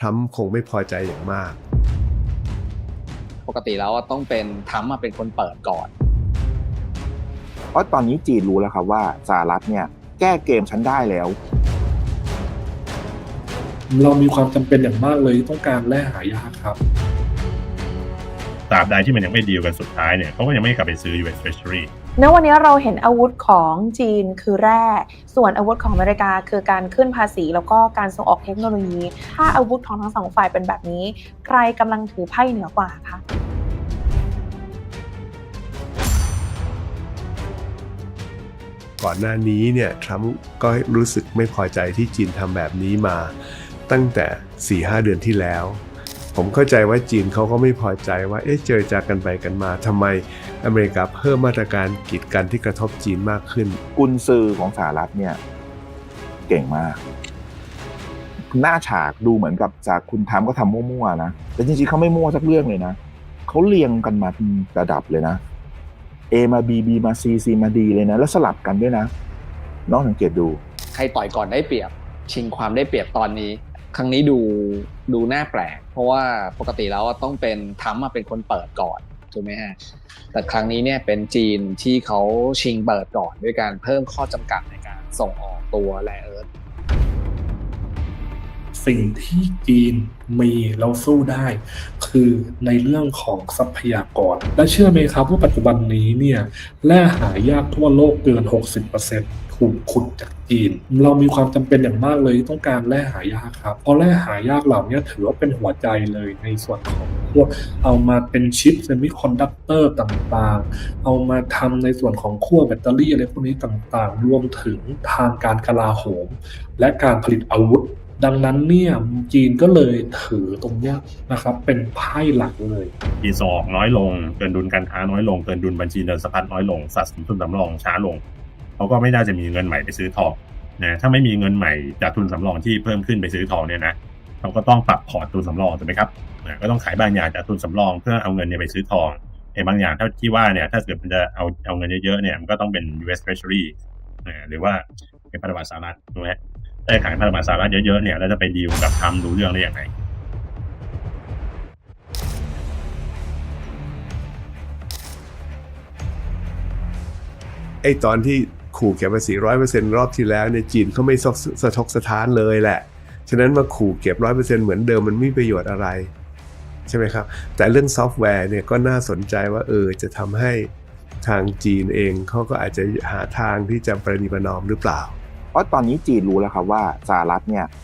ทรัมป์คงไม่พอใจอย่างมาก ปกติแล้วต้องเป็นทรัมป์มาเป็นคนเปิดก่อน เพราะตอนนี้จีนรู้แล้วครับว่าสหรัฐเนี่ยแก้เกมฉันได้แล้ว เรามีความจำเป็นอย่างมากเลยที่ต้องการแร่หายากครับ ตราบใดที่มันยังไม่ดีลกันสุดท้ายเนี่ยเขาก็ยังไม่กลับไปซื้อ US Treasury ณวันนี้เราเห็นอาวุธของจีนคือแร่ ส่วนอาวุธของอเมริกาคือการขึ้นภาษี แล้วก็การส่งออกเทคโนโลยี ถ้าอาวุธของทั้งสองฝ่ายเป็นแบบนี้ ใครกำลังถือไพ่เหนือกว่าคะก่อนหน้านี้เนี่ยทรัมป์ก็รู้สึกไม่พอใจที่จีนทำแบบนี้มา ตั้งแต่ 4-5 เดือนที่แล้ว ผมเข้าใจว่าจีนเขาก็ไม่พอใจว่าเอ๊ะเจอจากันไปกันมาทำไมอเมริกาเพิ่มมาตรการกีดกันที่กระทบจีนมากขึ้น กุนซือของสหรัฐเนี่ยเก่งมาก หน้าฉากดูเหมือนกับจากคุณทำก็ทำมั่วๆนะแต่จริงๆเขาไม่มั่วสักเรื่องเลยนะเขาเรียงกันมาเป็นระดับเลยนะ A มา B B มา C C มา D เลยนะ แล้วสลับกันด้วยนะ น้องสังเกตดู ใครต่อยก่อนได้เปรียบ ชิงความได้เปรียบตอนนี้ ครั้งนี้ดูดูน่าแปลก เพราะว่าปกติแล้วต้องเป็นทรัมป์มาเป็นคนเปิดก่อนถูกไหมฮะแต่ครั้งนี้เนี่ยเป็นจีนที่เขาชิงเปิดก่อนด้วยการเพิ่มข้อจำกัดในการส่งออกตัวแร่เอิร์ธ สิ่งที่จีนมีแล้วสู้ได้ คือในเรื่องของทรัพยากร และเชื่อไหมครับว่าปัจจุบันนี้เนี่ยแร่หายากทั่วโลกเกิน 60%ถูกขุดจากจีน เรามีความจำเป็นอย่างมากเลยที่ต้องการแร่หายากครับเพราะแร่หายากเหล่านี้ถือว่าเป็นหัวใจเลยในส่วนของพวกเอามาเป็นชิปเซมิคอนดักเตอร์ต่างๆ เอามาทำในส่วนของขั้วแบตเตอรี่อะไรพวกนี้ต่างๆ รวมถึงทางการกลาโหม และการผลิตอาวุธ ดังนั้นเนี่ยจีนก็เลยถือตรงเนี้ยนะครับ เป็นไพ่หลักเลยจีนส่งออกน้อยลง เกินดุลการค้าน้อยลง เกินดุลบัญชีเดินสะพัดน้อยลงสัดส่วนทุนสำรองช้าลงเขาก็ไม่น่าจะมีเงินใหม่ไปซื้อทองนะถ้าไม่มีเงินใหม่จากทุนสำรองที่เพิ่มขึ้นไปซื้อทองเนี่ยนะเขาก็ต้องปรับพอร์ตทุนสำรองถูกไหมครับนะก็ต้องขายบางอย่างจากทุนสำรองเพื่อเอาเงินเนี่ยไปซื้อทองไอ้บางอย่างเท่าที่ว่าเนี่ยถ้าเกิดมันจะเอาเอาเงินเยอะๆเนี่ยมันก็ต้องเป็น US Treasury นะหรือว่าเป็นพันธบัตรสหรัฐถูกไหม ถ้ขายพันธบัตรสหรัฐเยอะๆเนี่ยแล้วจะไปดีลกับทำรู้เรื่องได้ยังไงไอ้ตอนที่ขู่เก็บภาษีร้อยเปอร์เซ็นต์รอบที่แล้วเนี่ยจีนเขาไม่สะสะทกสะท้านเลยแหละ ฉะนั้นมาขู่เก็บร้อยเปอร์เซ็นต์เหมือนเดิมมันไม่ประโยชน์อะไร ใช่ไหมครับ แต่เรื่องซอฟต์แวร์เนี่ยก็น่าสนใจว่าเออจะทำให้ทางจีนเองเขาก็อาจจะหาทางที่จะประนีประนอมหรือเปล่า เพราะตอนนี้จีนรู้แล้วครับว่าสหรัฐเนี่ย